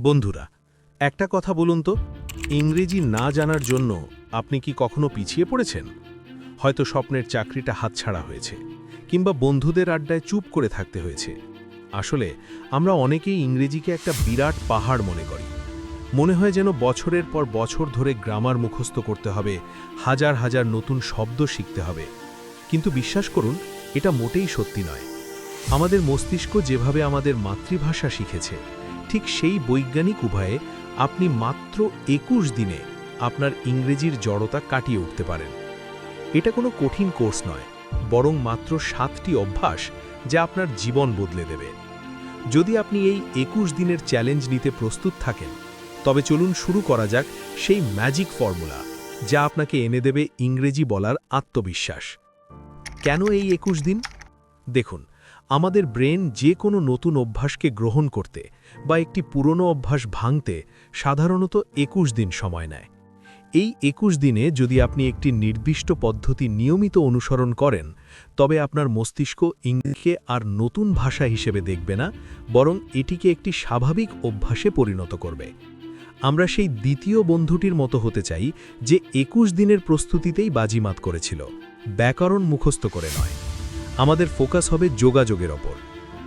বন্ধুরা, একটা কথা বলুন তো, ইংরেজি না জানার জন্য আপনি কি কখনো পিছিয়ে পড়েছেন? হয়তো স্বপ্নের চাকরিটা হাতছাড়া হয়েছে, কিংবা বন্ধুদের আড্ডায় চুপ করে থাকতে হয়েছে। আসলে, আমরা অনেকেই ইংরেজিকে একটা বিরাট পাহাড় মনে করি। মনে হয় যেন বছরের পর বছর ধরে গ্রামার মুখস্থ করতে হবে, হাজার হাজার নতুন শব্দ শিখতে হবে। কিন্তু বিশ্বাস করুন, এটা মোটেই সত্যি নয়। আমাদের মস্তিষ্ক যেভাবে আমাদের মাতৃভাষা শিখেছে ঠিক সেই বৈজ্ঞানিক উভয়ে আপনি মাত্র একুশ দিনে আপনার ইংরেজির জড়তা কাটিয়ে উঠতে পারেন। এটা কোনো কঠিন কোর্স নয়, বরং মাত্র সাতটি অভ্যাস যা আপনার জীবন বদলে দেবে। যদি আপনি এই একুশ দিনের চ্যালেঞ্জ নিতে প্রস্তুত থাকেন, তবে চলুন শুরু করা যাক সেই ম্যাজিক ফর্মুলা যা আপনাকে এনে দেবে ইংরেজি বলার আত্মবিশ্বাস। কেন এই একুশ দিন? দেখুন আমাদের ব্রেন যে কোনো নতুন অভ্যাসকে গ্রহণ করতে বা একটি পুরনো অভ্যাস ভাঙতে সাধারণত একুশ দিন সময় নেয়। এই একুশ দিনে যদি আপনি একটি নির্দিষ্ট পদ্ধতি নিয়মিত অনুসরণ করেন, তবে আপনার মস্তিষ্ক ইংরেজিকে আর নতুন ভাষা হিসেবে দেখবে না, বরং এটিকে একটি স্বাভাবিক অভ্যাসে পরিণত করবে। আমরা সেই দ্বিতীয় বন্ধুটির মতো হতে চাই, যে একুশ দিনের প্রস্তুতিতেই বাজিমাত করেছিল, ব্যাকরণ মুখস্থ করে নয়। আমাদের ফোকাস হবে যোগাযোগের ওপর।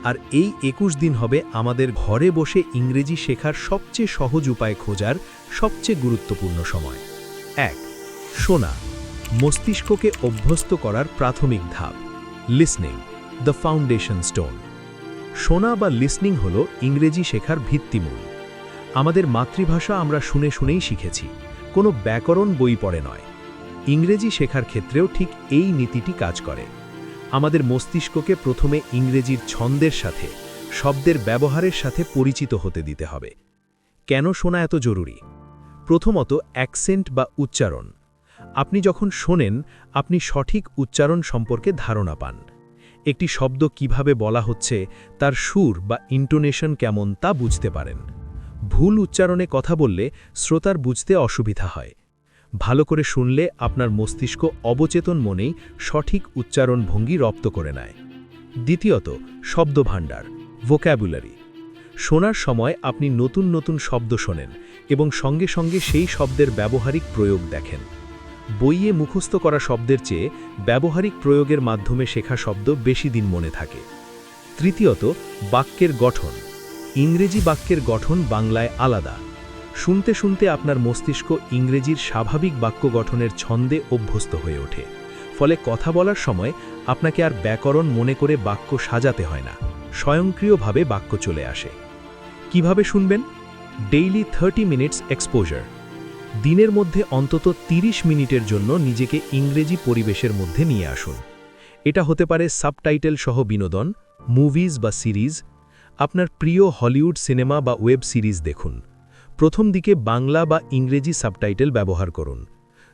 আর এই একুশ দিন হবে আমাদের ঘরে বসে ইংরেজি শেখার সবচেয়ে সহজ উপায় খোঁজার সবচেয়ে গুরুত্বপূর্ণ সময়। এক, শোনা। মস্তিষ্ককে অভ্যস্ত করার প্রাথমিক ধাপ লিসনিং দ্য ফাউন্ডেশন স্টোন শোনা বা লিসনিং হল ইংরেজি শেখার ভিত্তিমূল। আমাদের মাতৃভাষা আমরা শুনে শুনেই শিখেছি, কোনো ব্যাকরণ বই পড়ে নয়। ইংরেজি শেখার ক্ষেত্রেও ঠিক এই নীতিটি কাজ করে। আমাদের মস্তিষ্ককে প্রথমে ইংরেজির ছন্দের সাথে, শব্দের ব্যবহারের সাথে পরিচিত হতে দিতে হবে। কেন শোনা এত জরুরি? প্রথমত অ্যাকসেন্ট বা উচ্চারণ। আপনি যখন শোনেন, আপনি সঠিক উচ্চারণ সম্পর্কে ধারণা পান। একটি শব্দ কীভাবে বলা হচ্ছে, তার সুর বা ইন্টোনেশন কেমন তা বুঝতে পারেন। ভুল উচ্চারণে কথা বললে শ্রোতার বুঝতে অসুবিধা হয়। ভালো করে শুনলে আপনার মস্তিষ্ক অবচেতন মনেই সঠিক উচ্চারণ ভঙ্গি রপ্ত করে নেয়। দ্বিতীয়ত, শব্দভাণ্ডার ভোক্যাবুলারি শোনার সময় আপনি নতুন নতুন শব্দ শোনেন এবং সঙ্গে সঙ্গে সেই শব্দের ব্যবহারিক প্রয়োগ দেখেন। বইয়ে মুখস্থ করা শব্দের চেয়ে ব্যবহারিক প্রয়োগের মাধ্যমে শেখা শব্দ বেশি দিন মনে থাকে। তৃতীয়ত, বাক্যের গঠন। ইংরেজি বাক্যের গঠন বাংলায় আলাদা। শুনতে শুনতে আপনার মস্তিষ্ক ইংরেজির স্বাভাবিক বাক্য গঠনের ছন্দে অভ্যস্ত হয়ে ওঠে। ফলে কথা বলার সময় আপনাকে আর ব্যাকরণ মনে করে বাক্য সাজাতে হয় না। স্বয়ংক্রিয়ভাবে বাক্য চলে আসে। কীভাবে শুনবেন? ডেইলি থার্টি মিনিটস এক্সপোজার দিনের মধ্যে অন্তত ৩০ মিনিটের জন্য নিজেকে ইংরেজি পরিবেশের মধ্যে নিয়ে আসুন। এটা হতে পারে সাবটাইটেল সহ বিনোদন মুভিজ বা সিরিজ আপনার প্রিয় হলিউড সিনেমা বা ওয়েব সিরিজ দেখুন। প্রথম দিকে বাংলা বা ইংরেজি সাবটাইটেল ব্যবহার করুন।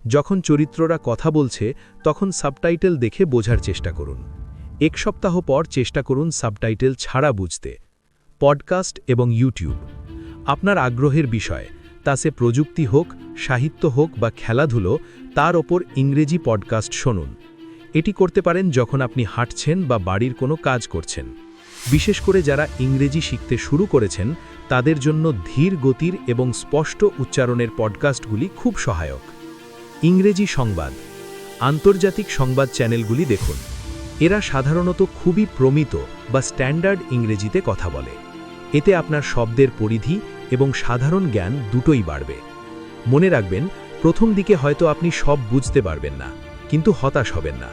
যখন চরিত্ররা কথা বলছে, তখন সাবটাইটেল দেখে বোঝার চেষ্টা করুন। এক সপ্তাহ পর চেষ্টা করুন সাবটাইটেল ছাড়া বুঝতে। পডকাস্ট এবং ইউটিউব। আপনার আগ্রহের বিষয়, তা সে প্রযুক্তি হোক, সাহিত্য হোক বা খেলাধুলো, তার ওপর ইংরেজি পডকাস্ট শুনুন। এটি করতে পারেন যখন আপনি হাঁটছেন বা বাড়ির কোনো কাজ করছেন। বিশেষ করে যারা ইংরেজি শিখতে শুরু করেছেন তাদের জন্য ধীর গতির এবং স্পষ্ট উচ্চারণের পডকাস্টগুলি খুব সহায়ক। ইংরেজি সংবাদ, আন্তর্জাতিক সংবাদ চ্যানেলগুলি দেখুন। এরা সাধারণত খুবই প্রমিত বা স্ট্যান্ডার্ড ইংরেজিতে কথা বলে। এতে আপনার শব্দের পরিধি এবং সাধারণ জ্ঞান দুটোই বাড়বে। মনে রাখবেন, প্রথম দিকে হয়তো আপনি সব বুঝতে পারবেন না, কিন্তু হতাশ হবেন না।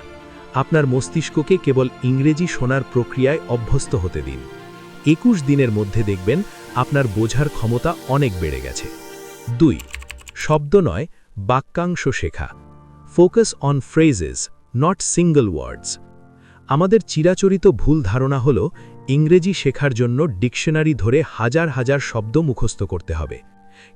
আপনার মস্তিষ্ককে কেবল ইংরেজি শোনার প্রক্রিয়ায় অভ্যস্ত হতে দিন। একুশ দিনের মধ্যে দেখবেন আপনার বোঝার ক্ষমতা অনেক বেড়ে গেছে। দুই, শব্দ নয়, বাক্যাংশ শেখা। Focus on phrases not single words আমাদের চিরাচরিত ভুল ধারণা হল, ইংরেজি শেখার জন্য ডিকশনারি ধরে হাজার হাজার শব্দ মুখস্থ করতে হবে।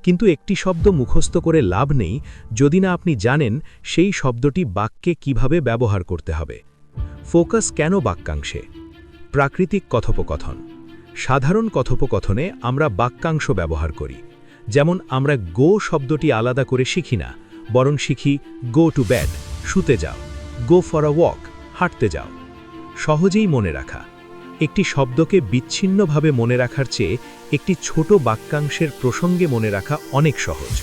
কিন্তু একটি শব্দ মুখস্থ করে লাভ নেই, যদি না আপনি জানেন সেই শব্দটি বাক্যে কীভাবে ব্যবহার করতে হবে। ফোকাস কেন বাক্যাংশে? প্রাকৃতিক কথোপকথন। সাধারণ কথোপকথনে আমরা বাক্যাংশ ব্যবহার করি। যেমন আমরা গো শব্দটি আলাদা করে শিখি না, বরং শিখি গো টু ব্যাড, শুতে যাও, গো ফর আ ওয়াক, হাঁটতে যাও। সহজেই মনে রাখা, একটি শব্দকে বিচ্ছিন্নভাবে মনে রাখার চেয়ে একটি ছোট বাক্যাংশের প্রসঙ্গে মনে রাখা অনেক সহজ।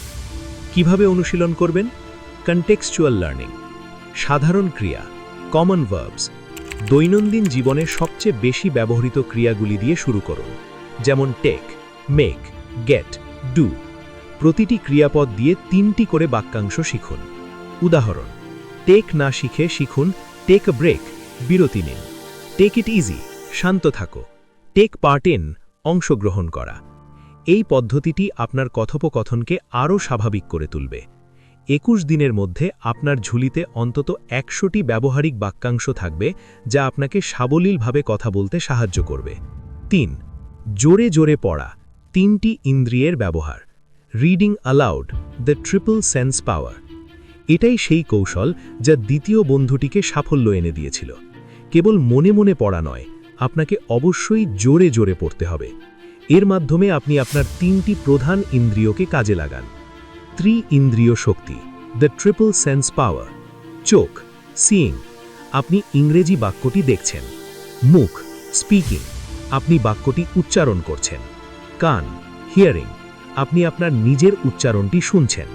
কীভাবে অনুশীলন করবেন? কন্টেক্সচুয়াল লার্নিং সাধারণ ক্রিয়া কমন ভার্বস দৈনন্দিন জীবনে সবচেয়ে বেশি ব্যবহৃত ক্রিয়াগুলি দিয়ে শুরু করুন। যেমন টেক, মেক, গেট, ডু। প্রতিটি ক্রিয়াপদ দিয়ে তিনটি করে বাক্যাংশ শিখুন। উদাহরণ, টেক না শিখে শিখুন, টেক ব্রেক, বিরতি নিন। টেক ইট ইজি, শান্ত থাকো। টেক পার্ট ইন, অংশগ্রহণ করা। এই পদ্ধতিটি আপনার কথোপকথনকে আরও স্বাভাবিক করে তুলবে। একুশ দিনের মধ্যে আপনার ঝুলিতে অন্তত একশোটি ব্যবহারিক বাক্যাংশ থাকবে, যা আপনাকে সাবলীলভাবে কথা বলতে সাহায্য করবে। তিন, জোরে জোরে পড়া, তিনটি ইন্দ্রিয়ের ব্যবহার। Reading aloud the triple sense power এটাই সেই কৌশল যা দ্বিতীয় বন্ধুটিকে সাফল্য এনে দিয়েছিল। কেবল মনে মনে পড়া নয়, আপনাকে অবশ্যই জোরে জোরে পড়তে হবে। এর মাধ্যমে আপনি আপনার তিনটি প্রধান ইন্দ্রিয়কে কাজে লাগান। ত্রি ইন্দ্রিয় শক্তি দ্য ট্রিপল সেন্স পাওয়ার চোখ সিইং আপনি ইংরেজি বাক্যটি দেখছেন, মুখ স্পিকিং আপনি বাক্যটি উচ্চারণ করছেন, কান হিয়ারিং আপনি আপনার নিজের উচ্চারণটি শুনছেন।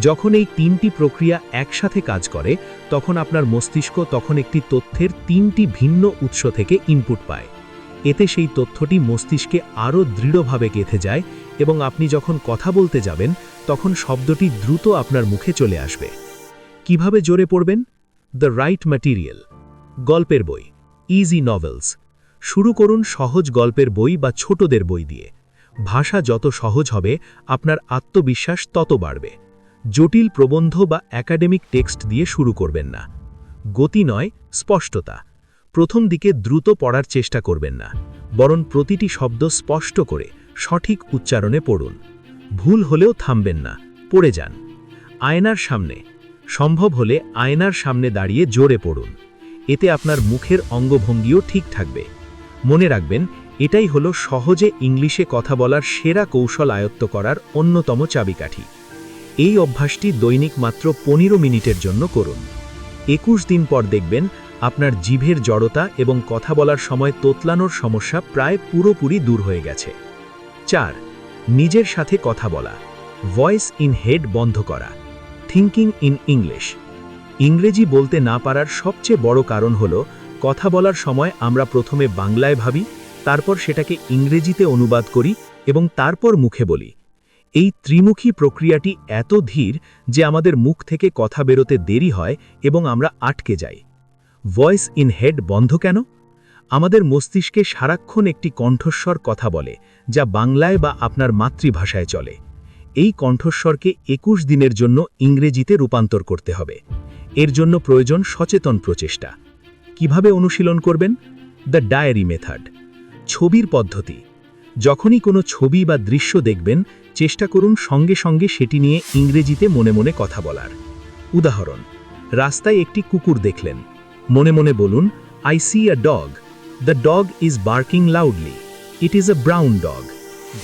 যখন এই তিনটি প্রক্রিয়া একসাথে কাজ করে, তখন আপনার মস্তিষ্ক তখন একটি তথ্যের তিনটি ভিন্ন উৎস থেকে ইনপুট পায়। এতে সেই তথ্যটি মস্তিষ্কে আরও দৃঢ়ভাবে গেঁথে যায় এবং আপনি যখন কথা বলতে যাবেন, তখন শব্দটি দ্রুত আপনার মুখে চলে আসবে। কীভাবে জোরে পড়বেন? দ্য রাইট ম্যাটেরিয়াল গল্পের বই ইজি নভেলস শুরু করুন সহজ গল্পের বই বা ছোটদের বই দিয়ে। ভাষা যত সহজ হবে, আপনার আত্মবিশ্বাস তত বাড়বে। জটিল প্রবন্ধ বা একাডেমিক টেক্সট দিয়ে শুরু করবেন না। গতি নয়, স্পষ্টতা। প্রথম দিকে দ্রুত পড়ার চেষ্টা করবেন না, বরং প্রতিটি শব্দ স্পষ্ট করে সঠিক উচ্চারণে পড়ুন। ভুল হলেও থামবেন না, পড়ে যান। আয়নার সামনে, সম্ভব হলে আয়নার সামনে দাঁড়িয়ে জোরে পড়ুন। এতে আপনার মুখের অঙ্গভঙ্গিও ঠিক থাকবে। মনে রাখবেন, এটাই হলো সহজে ইংলিশে কথা বলার সেরা কৌশল আয়ত্ত করার অন্যতম চাবিকাঠি। এই অভ্যাসটি দৈনিক মাত্র পনেরো মিনিটের জন্য করুন। একুশ দিন পর দেখবেন আপনার জিভের জড়তা এবং কথা বলার সময় তোতলানোর সমস্যা প্রায় পুরোপুরি দূর হয়ে গেছে। চার, নিজের সাথে কথা বলা। ভয়েস ইন হেড বন্ধ করা। থিঙ্কিং ইন ইংলিশ ইংরেজি বলতে না পারার সবচেয়ে বড় কারণ হল, কথা বলার সময় আমরা প্রথমে বাংলায় ভাবি, তারপর সেটাকে ইংরেজিতে অনুবাদ করি এবং তারপর মুখে বলি। এই ত্রিমুখী প্রক্রিয়াটি এত ধীর যে আমাদের মুখ থেকে কথা বেরোতে দেরি হয় এবং আমরা আটকে যাই। ভয়েস ইন হেড বন্ধ কেন? আমাদের মস্তিষ্কে সারাক্ষণ একটি কণ্ঠস্বর কথা বলে, যা বাংলায় বা আপনার মাতৃভাষায় চলে। এই কণ্ঠস্বরকে একুশ দিনের জন্য ইংরেজিতে রূপান্তর করতে হবে। এর জন্য প্রয়োজন সচেতন প্রচেষ্টা। কীভাবে অনুশীলন করবেন? The diary method. ছবির পদ্ধতি। যখনই কোনো ছবি বা দৃশ্য দেখবেন, চেষ্টা করুন সঙ্গে সঙ্গে সেটি নিয়ে ইংরেজিতে মনে মনে কথা বলার। উদাহরণ, রাস্তায় একটি কুকুর দেখলেন। মনে মনে বলুন I see a dog the dog is barking loudly it is a brown dog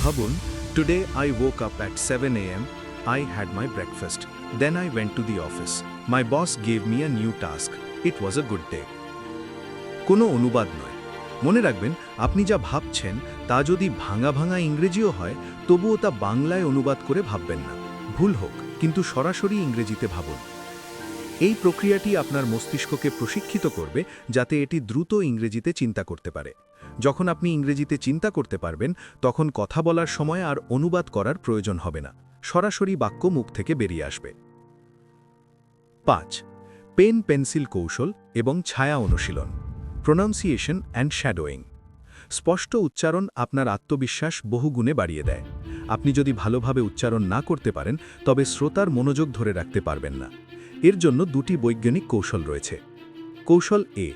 Bhabun, today I woke up at 7 am. I had my breakfast. Then I went to the office My boss gave me a new task. It was a good day. কোনো অনুবাদ নয় মনে রাখবেন আপনি যা ভাবছেন তা যদি ভাঙা ভাঙা ইংরেজিও হয় তবুও তা বাংলায় অনুবাদ করে ভাববেন না ভুল হোক কিন্তু সরাসরি ইংরেজিতে ভাবুন এই প্রক্রিয়াটি আপনার মস্তিষ্ককে প্রশিক্ষিত করবে যাতে এটি দ্রুত ইংরেজিতে চিন্তা করতে পারে। যখন আপনি ইংরেজিতে চিন্তা করতে পারবেন, তখন কথা বলার সময় আর অনুবাদ করার প্রয়োজন হবে না। সরাসরি বাক্য মুখ থেকে বেরিয়ে আসবে। পাঁচ, পেন পেন্সিল কৌশল এবং ছায়া অনুশীলন, প্রোনাউন্সিয়েশন অ্যান্ড শ্যাডোয়িং। স্পষ্ট উচ্চারণ আপনার আত্মবিশ্বাস বহুগুণে বাড়িয়ে দেয়। আপনি যদি ভালোভাবে উচ্চারণ না করতে পারেন, তবে শ্রোতার মনোযোগ ধরে রাখতে পারবেন না। এর জন্য দুটি বৈজ্ঞানিক কৌশল রয়েছে। কৌশল a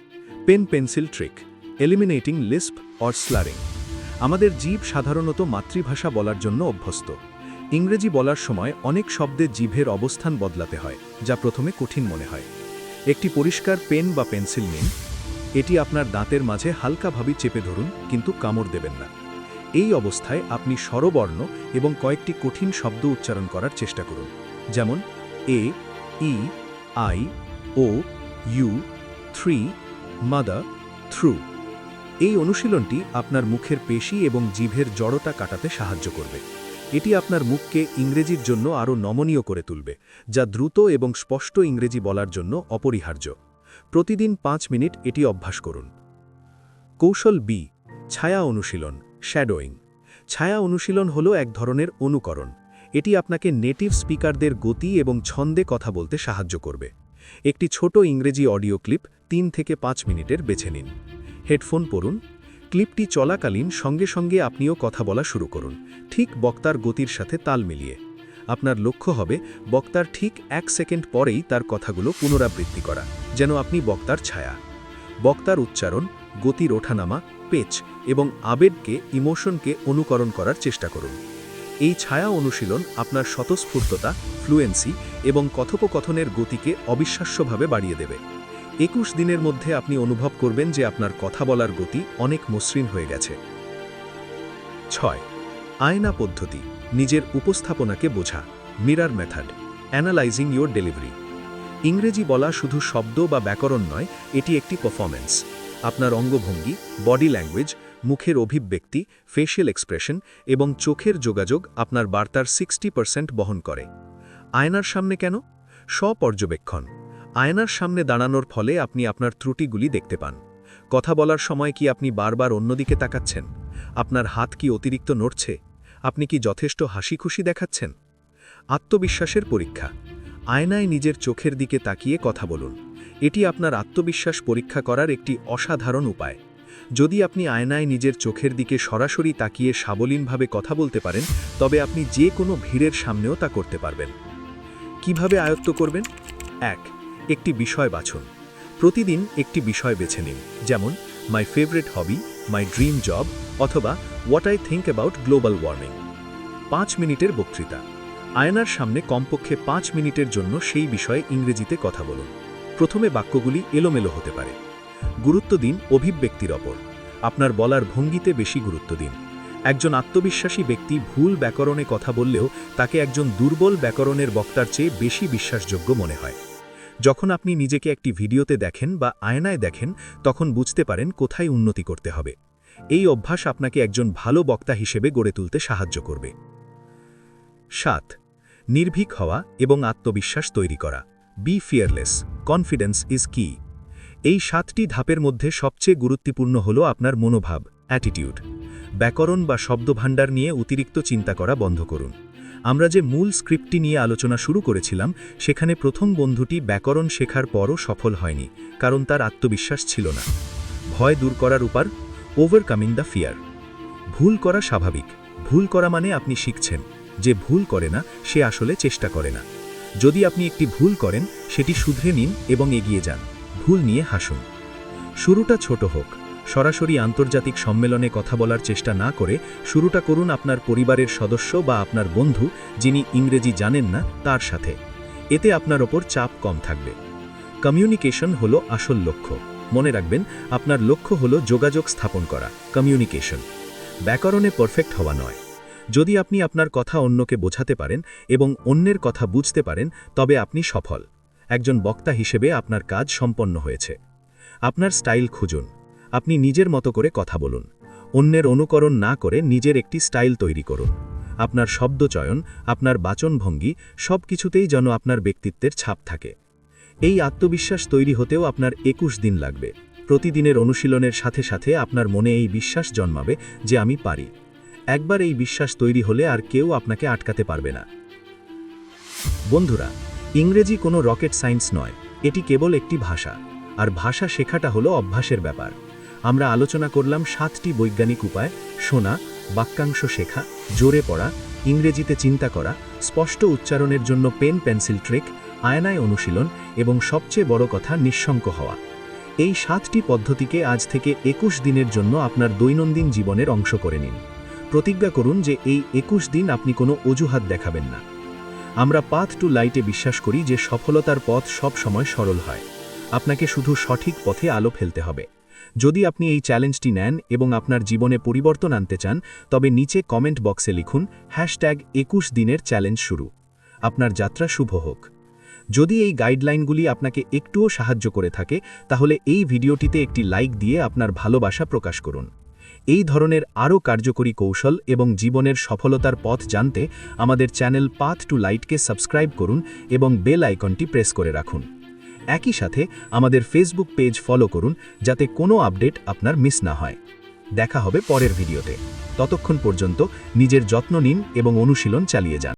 pen pencil trick eliminating lisp or slurring আমাদের জীব সাধারণত মাতৃভাষা বলার জন্য অভ্যস্ত। ইংরেজি বলার সময় অনেক শব্দে জিভের অবস্থান বদলাতে হয়, যা প্রথমে কঠিন মনে হয়। একটি পরিষ্কার পেন বা পেন্সিল নিন। এটি আপনার দাঁতের মাঝে হালকাভাবে চেপে ধরুন, কিন্তু কামড় দেবেন না। এই অবস্থায় আপনি স্বরবর্ণ এবং কয়েকটি কঠিন শব্দ উচ্চারণ করার চেষ্টা করুন। যেমন A E I O U three মাদা থ্রু এই অনুশীলনটি আপনার মুখের পেশি এবং জিভের জড়তা কাটাতে সাহায্য করবে। এটি আপনার মুখকে ইংরেজির জন্য আরও নমনীয় করে তুলবে, যা দ্রুত এবং স্পষ্ট ইংরেজি বলার জন্য অপরিহার্য। প্রতিদিন পাঁচ মিনিট এটি অভ্যাস করুন। কৌশল বি ছায়া অনুশীলন শ্যাডোয়িং ছায়া অনুশীলন হল এক ধরনের অনুকরণ এটি আপনাকে নেটিভ স্পিকারদের গতি এবং ছন্দে কথা বলতে সাহায্য করবে। একটি ছোট ইংরেজি অডিও ক্লিপ তিন থেকে পাঁচ মিনিটের বেছে নিন। হেডফোন পরুন। ক্লিপটি চলাকালীন সঙ্গে সঙ্গে আপনিও কথা বলা শুরু করুন। ঠিক বক্তার গতির সাথে তাল মিলিয়ে। আপনার লক্ষ্য হবে বক্তার ঠিক এক সেকেন্ড পরেই তার কথাগুলো পুনরাবৃত্তি করা, যেন আপনি বক্তার ছায়া। বক্তার উচ্চারণ, গতির ওঠানামা, পেচ এবং আবেগকে, ইমোশনকে অনুকরণ করার চেষ্টা করুন। এই ছায়া অনুশীলন আপনার স্বতঃস্ফূর্ততা ফ্লুয়েন্সি এবং কথোপকথনের গতিকে অবিশ্বাস্যভাবে বাড়িয়ে দেবে। একুশ দিনের মধ্যে আপনি অনুভব করবেন যে আপনার কথা বলার গতি অনেক মসৃণ হয়ে গেছে। ছয়, আয়না পদ্ধতি, নিজের উপস্থাপনাকে বোঝা mirror method analysing your delivery ইংরেজি বলা শুধু শব্দ বা ব্যাকরণ নয়, এটি একটি পারফরমেন্স আপনার অঙ্গভঙ্গি বডি ল্যাঙ্গুয়েজ মুখের অভিব্যক্তি ফেশিয়াল এক্সপ্রেশন এবং চোখের যোগাযোগ আপনার বার্তার সিক্সটি বহন করে। আয়নার সামনে কেন? স্বপর্যবেক্ষণ। আয়নার সামনে দাঁড়ানোর ফলে আপনি আপনার ত্রুটিগুলি দেখতে পান। কথা বলার সময় কি আপনি বারবার অন্যদিকে তাকাচ্ছেন? আপনার হাত কি অতিরিক্ত নড়ছে? আপনি কি যথেষ্ট হাসি খুশি দেখাচ্ছেন? আত্মবিশ্বাসের পরীক্ষা। আয়নায় নিজের চোখের দিকে তাকিয়ে কথা বলুন। এটি আপনার আত্মবিশ্বাস পরীক্ষা করার একটি অসাধারণ উপায়। যদি আপনি আয়নায় নিজের চোখের দিকে সরাসরি তাকিয়ে সাবলীনভাবে কথা বলতে পারেন, তবে আপনি যে কোনো ভিড়ের সামনেও তা করতে পারবেন। কীভাবে আয়ত্ত করবেন? এক, একটি বিষয় বাছুন। প্রতিদিন একটি বিষয় বেছে নিন, যেমন my favourite hobby my dream job অথবা what I think about global warming পাঁচ মিনিটের বক্তৃতা। আয়নার সামনে কমপক্ষে পাঁচ মিনিটের জন্য সেই বিষয়ে ইংরেজিতে কথা বলুন। প্রথমে বাক্যগুলি এলোমেলো হতে পারে। গুরুত্ব দিন অভিব্যক্তির ওপর। আপনার বলার ভঙ্গিতে বেশি গুরুত্ব দিন। একজন আত্মবিশ্বাসী ব্যক্তি ভুল ব্যাকরণে কথা বললেও তাকে একজন দুর্বল ব্যাকরণের বক্তার চেয়ে বেশি বিশ্বাসযোগ্য মনে হয়। যখন আপনি নিজেকে একটি ভিডিওতে দেখেন বা আয়নায় দেখেন, তখন বুঝতে পারেন কোথায় উন্নতি করতে হবে। এই অভ্যাস আপনাকে একজন ভালো বক্তা হিসেবে গড়ে তুলতে সাহায্য করবে। সাত, নির্ভীক হওয়া এবং আত্মবিশ্বাস তৈরি করা। বি ফিয়ারলেস কনফিডেন্স ইজ কি এই সাতটি ধাপের মধ্যে সবচেয়ে গুরুত্বপূর্ণ হল আপনার মনোভাব অ্যাটিটিউড ব্যাকরণ বা শব্দভাণ্ডার নিয়ে অতিরিক্ত চিন্তা করা বন্ধ করুন। আমরা যে মূল স্ক্রিপ্টটি নিয়ে আলোচনা শুরু করেছিলাম, সেখানে প্রথম বন্ধুটি ব্যাকরণ শেখার পরও সফল হয়নি, কারণ তার আত্মবিশ্বাস ছিল না। ভয় দূর করার উপর ওভারকামিং দ্য ফিয়ার ভুল করা স্বাভাবিক। ভুল করা মানে আপনি শিখছেন। যে ভুল করে না, সে আসলে চেষ্টা করে না। যদি আপনি একটি ভুল করেন, সেটি শুধরে নিন এবং এগিয়ে যান। ভুল নিয়ে হাসুন। শুরুটা ছোট হোক, সরাসরি আন্তর্জাতিক সম্মেলনে কথা বলার চেষ্টা না করে শুরুটা করুন আপনার পরিবারের সদস্য বা আপনার বন্ধু যিনি ইংরেজি জানেন না তার সাথে। এতে আপনার ওপর চাপ কম থাকবে। কমিউনিকেশন হলো আসল লক্ষ্য। মনে রাখবেন, আপনার লক্ষ্য হলো যোগাযোগ স্থাপন করা, কমিউনিকেশন। ব্যাকরণে পারফেক্ট হওয়া নয়। যদি আপনি আপনার কথা অন্যকে বোঝাতে পারেন এবং অন্যের কথা বুঝতে পারেন, তবে আপনি সফল। একজন বক্তা হিসেবে আপনার কাজ সম্পন্ন হয়েছে। আপনার স্টাইল খুঁজুন। আপনি নিজের মতো করে কথা বলুন। অন্যের অনুকরণ না করে নিজের একটি স্টাইল তৈরি করুন। আপনার শব্দচয়ন আপনার বাচনভঙ্গি সব কিছুতেই যেন আপনার ব্যক্তিত্বের ছাপ থাকে। এই আত্মবিশ্বাস তৈরি হতেও আপনার একুশ দিন লাগবে। প্রতিদিনের অনুশীলনের সাথে সাথে আপনার মনে এই বিশ্বাস জন্মাবে যে আমি পারি। একবার এই বিশ্বাস তৈরি হলে আর কেউ আপনাকে আটকাতে পারবে না। বন্ধুরা ইংরেজি কোনো রকেট সায়েন্স নয়, এটি কেবল একটি ভাষা, আর ভাষা শেখাটা হলো অভ্যাসের ব্যাপার। আমরা আলোচনা করলাম সাতটি বৈজ্ঞানিক উপায়, শোনা, বাক্যাংশ শেখা, জোরে পড়া, ইংরেজিতে চিন্তা করা, স্পষ্ট উচ্চারণের জন্য পেন, পেন্সিল ট্রিক, আয়নায় অনুশীলন এবং সবচেয়ে বড় কথা নিঃশঙ্ক হওয়া। এই সাতটি পদ্ধতিকে আজ থেকে একুশ দিনের জন্য আপনার দৈনন্দিন জীবনের অংশ করে নিন। প্রতিজ্ঞা করুন যে এই একুশ দিন আপনি কোনো অজুহাত দেখাবেন না। আমরা পাথ টু লাইটে বিশ্বাস করি যে সফলতার পথ সব সময় সরল হয়। আপনাকে শুধু সঠিক পথে আলো ফেলতে হবে। যদি আপনি এই চ্যালেঞ্জটি নেন এবং আপনার জীবনে পরিবর্তন আনতে চান, তবে নিচে কমেন্ট বক্সে লিখুন, হ্যাশট্যাগ একুশ দিনের চ্যালেঞ্জ শুরু। আপনার যাত্রা শুভ হোক। যদি এই গাইডলাইনগুলি আপনাকে একটুও সাহায্য করে থাকে, তাহলে এই ভিডিওটিতে একটি লাইক দিয়ে আপনার ভালোবাসা প্রকাশ করুন। এই ধরনের আরও কার্যকরী কৌশল এবং জীবনের সফলতার পথ জানতে আমাদের চ্যানেল পাথ টু লাইটকে সাবস্ক্রাইব করুন এবং বেল আইকনটি প্রেস করে রাখুন। একই সাথে আমাদের ফেসবুক পেজ ফলো করুন যাতে কোনো আপডেট আপনার মিস না হয়। দেখা হবে পরের ভিডিওতে। ততক্ষণ পর্যন্ত নিজের যত্ন নিন এবং অনুশীলন চালিয়ে যান।